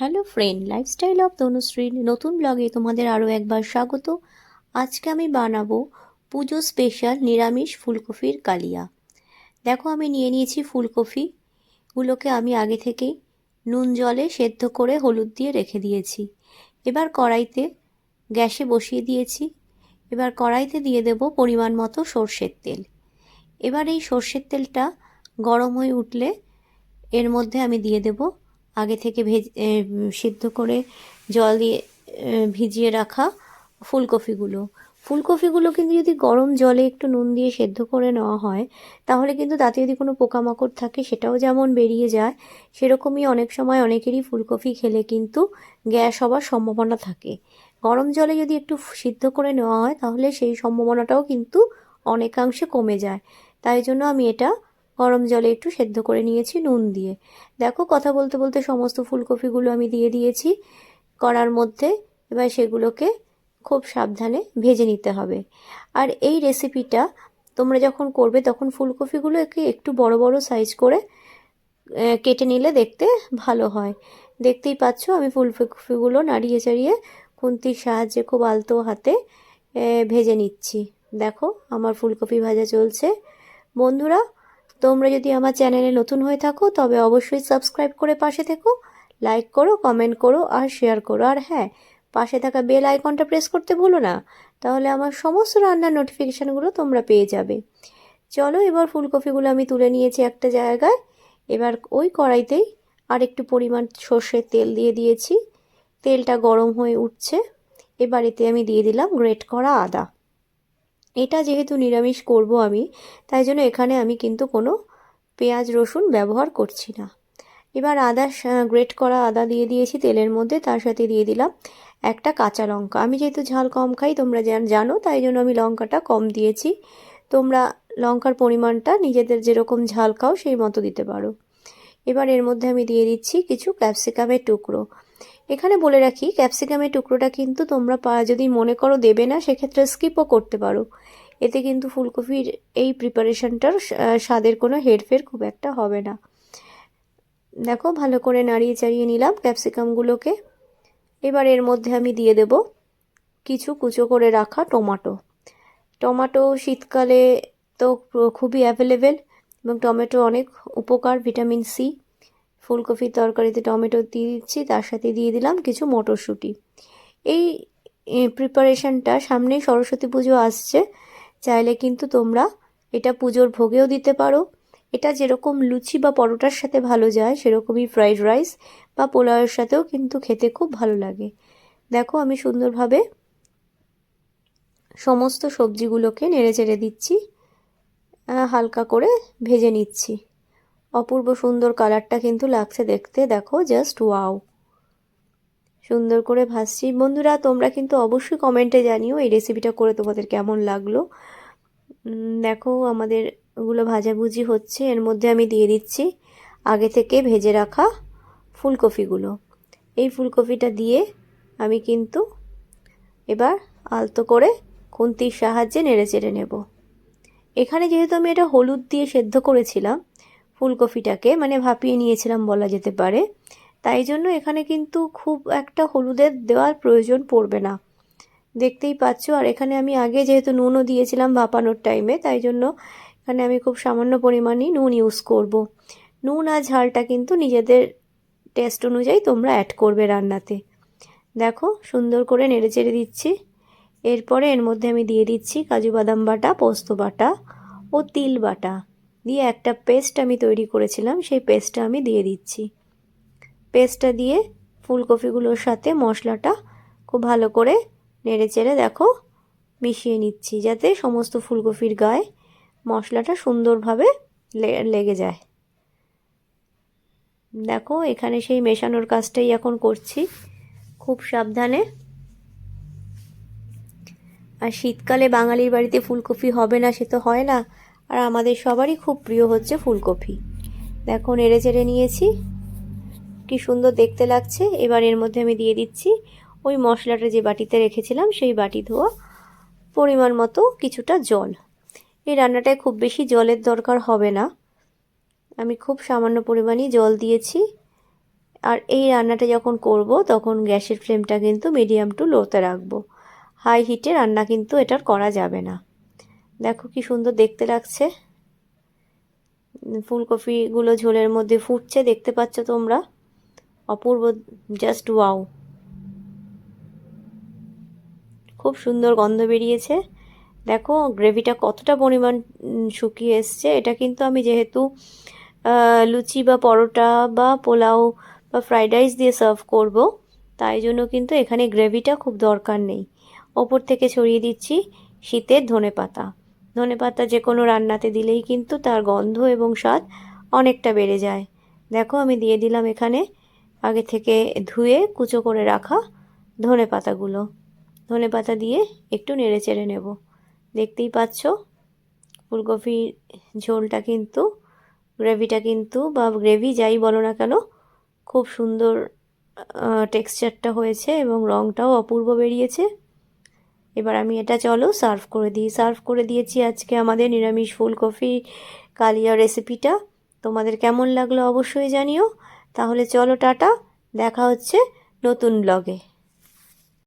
Hello friend lifestyle of তনুশ্রীর নতুন ব্লগে তোমাদের আরও একবার স্বাগত। আজকে আমি বানাবো পুজো স্পেশাল নিরামিষ ফুলকপির কালিয়া। দেখো আমি নিয়ে নিয়েছি ফুলকপিগুলোকে আমি আগে থেকেই নুন জলে সেদ্ধ করে হলুদ দিয়ে রেখে দিয়েছি। এবার কড়াইতে গ্যাসে বসিয়ে দিয়েছি। এবার কড়াইতে দিয়ে দেব পরিমাণ মতো সর্ষের তেল। এবার এই সর্ষের তেলটা গরম হয়ে উঠলে এর মধ্যে আমি দিয়ে দেব আগে থেকে ভেজ সিদ্ধ করে জল দিয়ে ভিজিয়ে রাখা ফুলকপিগুলো। ফুলকপিগুলো কিন্তু যদি গরম জলে একটু নুন দিয়ে সেদ্ধ করে নেওয়া হয়, তাহলে কিন্তু তাতে যদি কোনো পোকামাকড় থাকে, সেটাও যেমন বেরিয়ে যায়, সেরকমই অনেক সময় অনেকেরই ফুলকপি খেলে কিন্তু গ্যাস হবার সম্ভাবনা থাকে। গরম জলে যদি একটু সিদ্ধ করে নেওয়া হয়, তাহলে সেই সম্ভাবনাটাও কিন্তু অনেকাংশে কমে যায়। তাই জন্য আমি এটা গরম জলে একটু সেদ্ধ করে নিয়েছি নুন দিয়ে। দেখো, কথা বলতে বলতে সমস্ত ফুলকপিগুলো আমি দিয়ে দিয়েছি। কড়ার মধ্যে এবার সেগুলোকে খুব সাবধানে ভেজে নিতে হবে। আর এই রেসিপিটা তোমরা যখন করবে তখন ফুলকপিগুলোকে একটু বড় বড় সাইজ করে কেটে নিলে দেখতে ভালো হয়। দেখতেই পাচ্ছ আমি ফুলকপিগুলো নাড়িয়ে চাড়িয়ে খুন্তির সাহায্যে খুব আলতো হাতে ভেজে নিচ্ছি। দেখো, আমার ফুলকপি ভাজা চলছে। বন্ধুরা তোমরা যদি আমার চ্যানেলে নতুন হয়ে থাকো, তবে অবশ্যই সাবস্ক্রাইব করে পাশে থেকো, লাইক করো, কমেন্ট করো আর শেয়ার করো। আর হ্যাঁ পাশে থাকা বেল আইকনটা প্রেস করতে ভুলো না, তাহলে আমার সমস্ত রান্নার নোটিফিকেশানগুলো তোমরা পেয়ে যাবে। চলো এবার ফুলকপিগুলো আমি তুলে নিয়েছি একটা জায়গায়। এবার ওই কড়াইতেই আর একটু পরিমাণ সর্ষের তেল দিয়ে দিয়েছি। তেলটা গরম হয়ে উঠছে। এবার এতে আমি দিয়ে দিলাম গ্রেট করা আদা। এটা যেহেতু নিরামিষ করব আমি, তাই জন্য এখানে আমি কিন্তু কোনো পেঁয়াজ রসুন ব্যবহার করছি না। এবার আদা গ্রেট করা আদা দিয়ে দিয়েছি তেলের মধ্যে, তার সাথে দিয়ে দিলাম একটা কাঁচা লঙ্কা। আমি যেহেতু ঝাল কম খাই, তোমরা জানো, তাই জন্য আমি লঙ্কাটা কম দিয়েছি। তোমরা লঙ্কার পরিমাণটা নিজেদের যেরকম ঝাল খাও, সেই মতো দিতে পারো। এবার এর মধ্যে আমি দিয়ে দিচ্ছি কিছু ক্যাপসিকামের টুকরো। এখানে বলে রাখি, ক্যাপসিকামের টুকরোটা কিন্তু তোমরা পা, যদি মনে করো দেবে না, সেক্ষেত্রে স্কিপও করতে পারো। এতে কিন্তু ফুলকপির এই প্রিপারেশনটার স্বাদের কোনো হেরফের খুব একটা হবে না। দেখো, ভালো করে নাড়িয়ে চাড়িয়ে নিলাম ক্যাপসিকামগুলোকে। এবার এর মধ্যে আমি দিয়ে দেব কিছু কুচো করে রাখা টমাটো। টমাটো শীতকালে তো খুবই অ্যাভেলেবেল এবং টমেটো অনেক উপকার, ভিটামিন সি। ফুলকপির তরকারিতে টমেটো দিয়ে দিচ্ছি, তার সাথে দিয়ে দিলাম কিছু মটরশুঁটি। এই প্রিপারেশনটা সামনেই সরস্বতী পুজো আসছে, চাইলে কিন্তু তোমরা এটা পুজোর ভোগেও দিতে পারো। এটা যেরকম লুচি বা পরোটার সাথে ভালো যায়, সেরকমই ফ্রাইড রাইস বা পোলাওয়ের সাথেও কিন্তু খেতে খুব ভালো লাগে। দেখো আমি সুন্দরভাবে সমস্ত সবজিগুলোকে নেড়ে চেড়ে দিচ্ছি হালকা করে ভেজে নিচ্ছি। অপূর্ব সুন্দর কালারটা কিন্তু লাগছে দেখতে। দেখো জাস্ট ওয়াও সুন্দর করে ভাসছি বন্ধুরা, তোমরা কিন্তু অবশ্যই কমেন্টে জানিও এই রেসিপিটা করে তোমাদের কেমন লাগল। দেখো, আমাদের ওগুলো ভাজাভুজি হচ্ছে। এর মধ্যে আমি দিয়ে দিচ্ছি আগে থেকে ভেজে রাখা ফুলকপিগুলো এই ফুলকপিটা দিয়ে আমি কিন্তু এবার আলতো করে খুন্তির সাহায্যে নেড়ে চেড়ে নেব। এখানে যেহেতু আমি এটা হলুদ দিয়ে সেদ্ধ করেছিলাম ফুলকপিটাকে মানে ভাপিয়ে নিয়েছিলাম বলা যেতে পারে। তাই জন্য এখানে কিন্তু খুব একটা হলুদের দেওয়ার প্রয়োজন পড়বে না। দেখতেই পাচ্ছ, আর এখানে আমি আগে যেহেতু নুনও দিয়েছিলাম ভাপানোর টাইমে, তাই জন্য এখানে আমি খুব সামান্য পরিমাণই নুন ইউজ করব। নুন আর ঝালটা কিন্তু নিজেদের টেস্ট অনুযায়ী তোমরা অ্যাড করবে রান্নাতে। দেখো, সুন্দর করে নেড়ে চেড়ে দিচ্ছি। এরপরে এর মধ্যে আমি দিয়ে দিচ্ছি কাজু বাদাম বাটা, পোস্ত বাটা ও তিল বাটা। দিয়ে একটা পেস্ট আমি তৈরি করেছিলাম, সেই পেস্টটা আমি দিয়ে দিচ্ছি। পেস্টটা দিয়ে ফুলকপিগুলোর সাথে মশলাটা খুব ভালো করে নেড়ে চেড়ে দেখো, মিশিয়ে নিচ্ছি যাতে সমস্ত ফুলকপির গায়ে মশলাটা সুন্দরভাবে লেগে যায়। দেখো, এখানে সেই মেশানোর কাজটাই এখন করছি, খুব সাবধানে। আর শীতকালে বাঙালির বাড়িতে ফুলকপি হবে না, সে তো হয় না। আর আমাদের সবারই খুব প্রিয় হচ্ছে ফুলকপি। দেখো নেড়ে চেড়ে নিয়েছি। কি সুন্দর দেখতে লাগছে। এবার এর মধ্যে আমি দিয়ে দিচ্ছি ওই মশলাটা যে বাটিতে রেখেছিলাম, সেই বাটি ধোয়া পরিমাণ মতো কিছুটা জল। এই রান্নাটায় খুব বেশি জলের দরকার হবে না। আমি খুব সামান্য পরিমাণই জল দিয়েছি। আর এই রান্নাটা যখন করব, তখন গ্যাসের ফ্লেমটা কিন্তু মিডিয়াম টু লোতে রাখব। হাই হিটে রান্না কিন্তু এটার করা যাবে না। দেখো কি সুন্দর দেখতে লাগছে। ফুলকপিগুলো ঝোলের মধ্যে ফুটছে, দেখতে পাচ্ছ তোমরা? অপূর্ব জাস্ট ওয়াও খুব সুন্দর গন্ধ বেরিয়েছে। দেখো, গ্রেভিটা কতটা পরিমাণ শুকিয়ে এসছে। এটা কিন্তু আমি যেহেতু লুচি বা পরোটা বা পোলাও বা ফ্রাইড রাইস দিয়ে সার্ভ করব, তাই জন্য কিন্তু এখানে গ্রেভিটা খুব দরকার নেই। ওপর থেকে ছড়িয়ে দিচ্ছি শীতের ধনে পাতা ধনে পাতা যে কোনো রান্নাতে দিলেই কিন্তু তার গন্ধ এবং স্বাদ অনেকটা বেড়ে যায়। দেখো, আমি দিয়ে দিলাম এখানে আগে থেকে ধুয়ে কুচো করে রাখা ধনে পাতাগুলো। ধনে পাতা দিয়ে একটু নেড়ে চেড়ে নেব। দেখতেই পাচ্ছ, ফুলকপির ঝোলটা কিন্তু, গ্রেভিটা কিন্তু, বা গ্রেভি যাই বলো না কেন, খুব সুন্দর টেক্সচারটা হয়েছে এবং রঙটাও অপূর্ব বেরিয়েছে। এবার আমি এটা চলো সার্ভ করে দিই। সার্ভ করে দিয়েছি আজকে আমাদের নিরামিষ ফুলকপি কালিয়া রেসিপিটা। তোমাদের কেমন লাগল অবশ্যই জানিও। তাহলে চলো টাটা, দেখা হচ্ছে নতুন ব্লগে